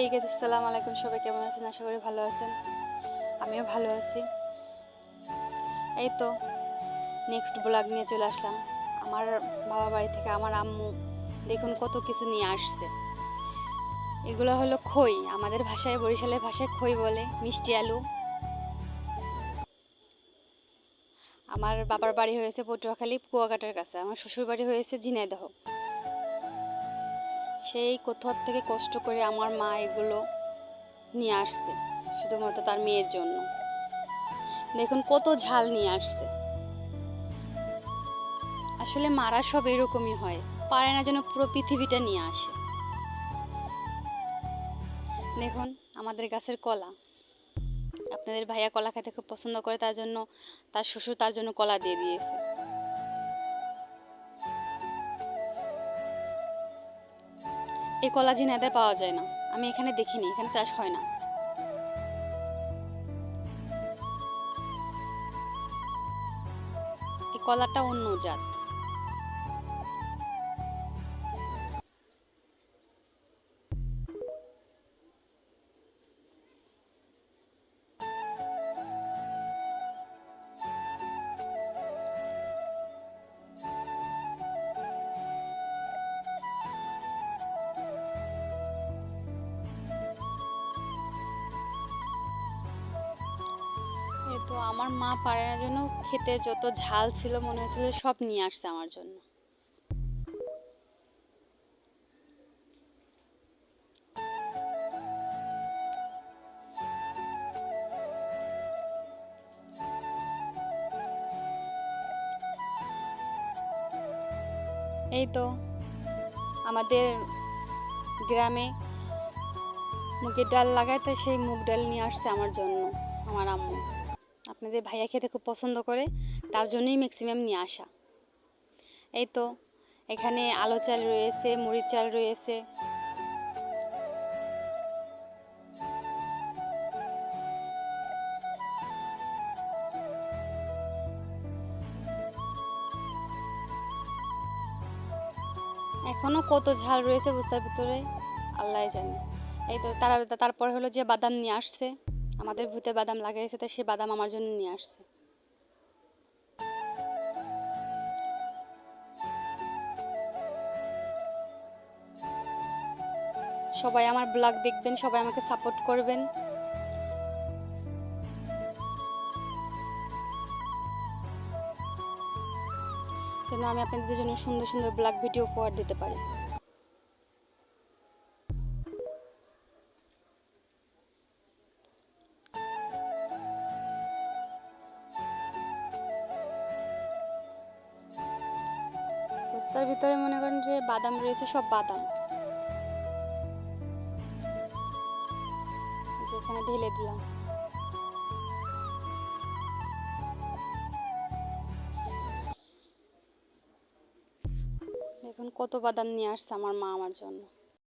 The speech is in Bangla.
এই গেছে সালাম আলাইকুম সবাই কেমন আছেন? আশা করি ভালো আছেন। আমিও ভালো আছি। এই তো নেক্সট ব্লগ নিয়ে চলে আসলাম। আমার বাবা বাড়ি থেকে আমার আম্মু দেখুন কত কিছু নিয়ে আসছে। এগুলো হলো খই। আমাদের ভাষায়, বরিশালের ভাষায় খই বলে, মিষ্টি আলু। আমার বাবার বাড়ি হয়েছে পটুয়াখালী কুয়াকাটার কাছে। আমার শ্বশুর বাড়ি হয়েছে ঝিনাইদহ। সেই কোথাও থেকে কষ্ট করে আমার মা এগুলো নিয়ে আসছে, শুধুমাত্র তার মেয়ের জন্য। দেখুন কত ঝাল নিয়ে আসছে। আসলে মারা সব এরকমই হয়, পারে না যেন পুরো পৃথিবীটা নিয়ে আসে। দেখুন আমাদের গাছের কলা। আপনাদের ভাইয়া কলা খেতে খুব পছন্দ করে, তার জন্য তার শ্বশুর তার জন্য কলা দিয়ে দিয়েছে। এই কলা ঝিনাইদে পাওয়া যায় না। আমি এখানে দেখিনি, এখানে চাষ হয় না। এই কলাটা অন্য জাত। তো আমার মা না জন্য খেতে যত ঝাল ছিল মনে হচ্ছিল সব নিয়ে আসছে আমার জন্য। এই তো আমাদের গ্রামে মুগের ডাল লাগায়, তো সেই মুগ ডাল নিয়ে আসছে আমার জন্য, আমার আম্মু। আপনাদের ভাইয়া খেতে খুব পছন্দ করে, তার জন্যই ম্যাক্সিমাম নিয়ে আসা। এই তো, এখানে আলো চাল রয়েছে, মুড়ির চাল রয়েছে। এখনও কত ঝাল রয়েছে বুঝতে ভিতরে আল্লাহ জানে। এই তো, তারা তারপর হলো যে বাদাম নিয়ে আসছে। আমাদের ভূতে বাদাম লাগাইছে, তো সে বাদাম আমার জন্য নিয়ে আসছে। সবাই আমার ব্লগ দেখবেন, সবাই আমাকে সাপোর্ট করবেন। যেন আমি আপনাদের জন্য সুন্দর সুন্দর ব্লগ ভিডিও উপহার দিতে পারি। বস্তার ভিতরে মনে করেন যে বাদাম রয়েছে, সব বাদাম। এখানে ঢেলে দিলাম। দেখুন কত বাদাম নিয়ে আসছে আমার মা আমার জন্য।